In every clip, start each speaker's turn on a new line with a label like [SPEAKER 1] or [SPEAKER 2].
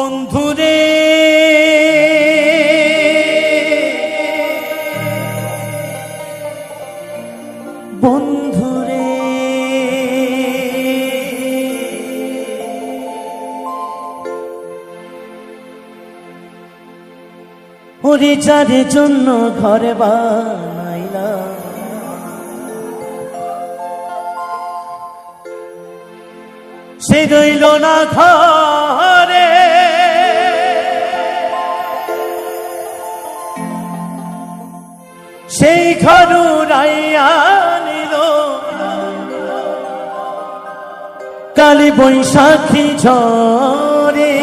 [SPEAKER 1] বন্ধুরে বন্ধুরে যারে জন্য ঘরে বানাইলাম সে রইল না ঘরে। সেই ঘর কালী বৈশাখী ঝরে।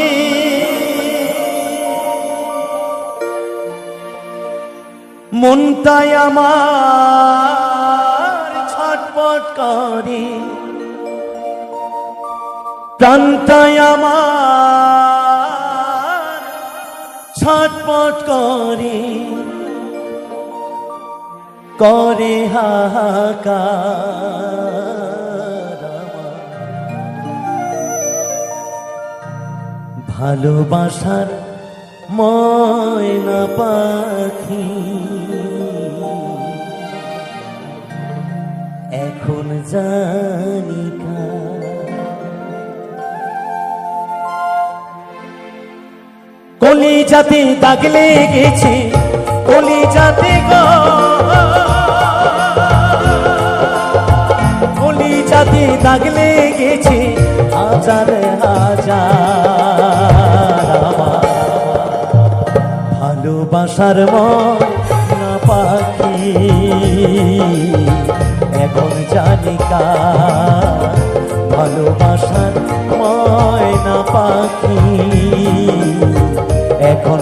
[SPEAKER 1] মনটাই আমার ছটপট করে। প্রাণটাই আমার ছটপট করে। করে হাহাকার। ভালোবাসার ময়না পাখি। এখন জানি কলি যাতে দাগ লেগেছে কলি যাতে গো। যাতে দাগ লেগেছে হাজার হাজার ভালোবাসার মনা পাখি, এখন জানি কার। ভালোবাসার ময়না পাখি, এখন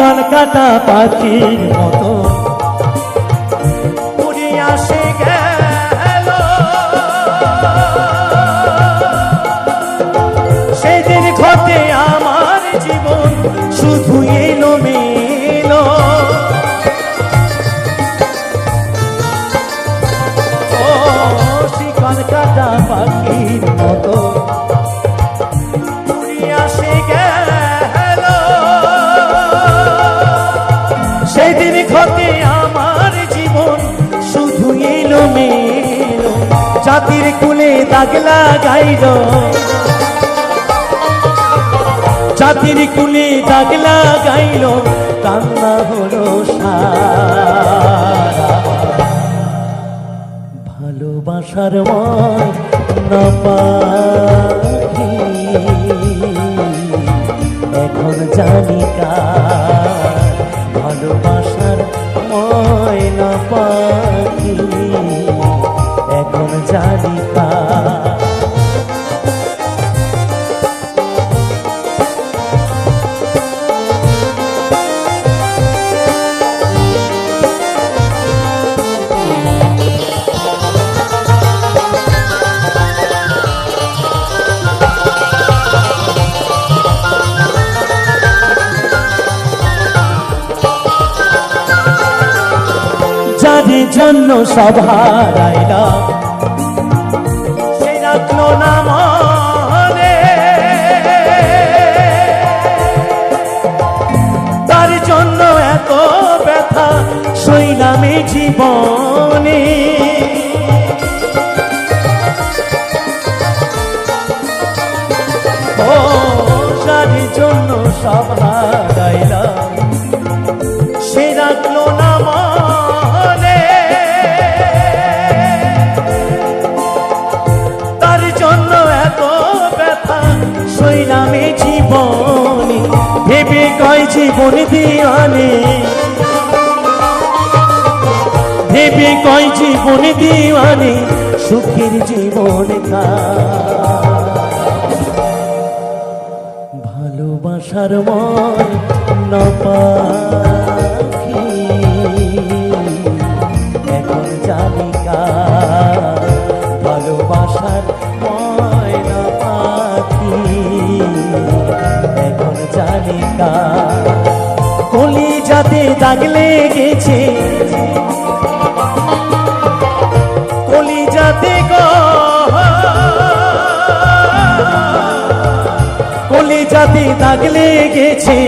[SPEAKER 1] শিকার কাটা পাখির মতো। সেদিন আমার জীবন শুধু এলো মেলো জাতির কুলে দাগ লাগাইল। জাতির কুলে দাগ লাগাইল, কান্না হলো ভালোবাসার ময় না পাখি। যার জন্য সব হারাইলাম সে রাখল না মনে। জন্য এত ব্যথা সইলামে জীবনে। ও যার জন্য সব সইলামে জীবনে, ভেবে কয় জীবন দিওয়ানে। ভেবে কয় জীবন দিওয়ানে, সুখের জীবন ভালোবাসার মন না পাখি দাগ লেগেছে। কলি যাতে গো কলি যাতে দাগ লেগেছে।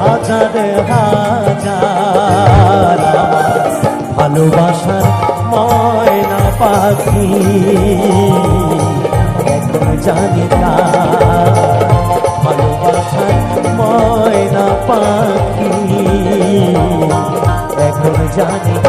[SPEAKER 1] হাজার হাজার ভালোবাসার ময়না পাখি। জানি কার ভালোবাসার ময়না পাখি এখন জানি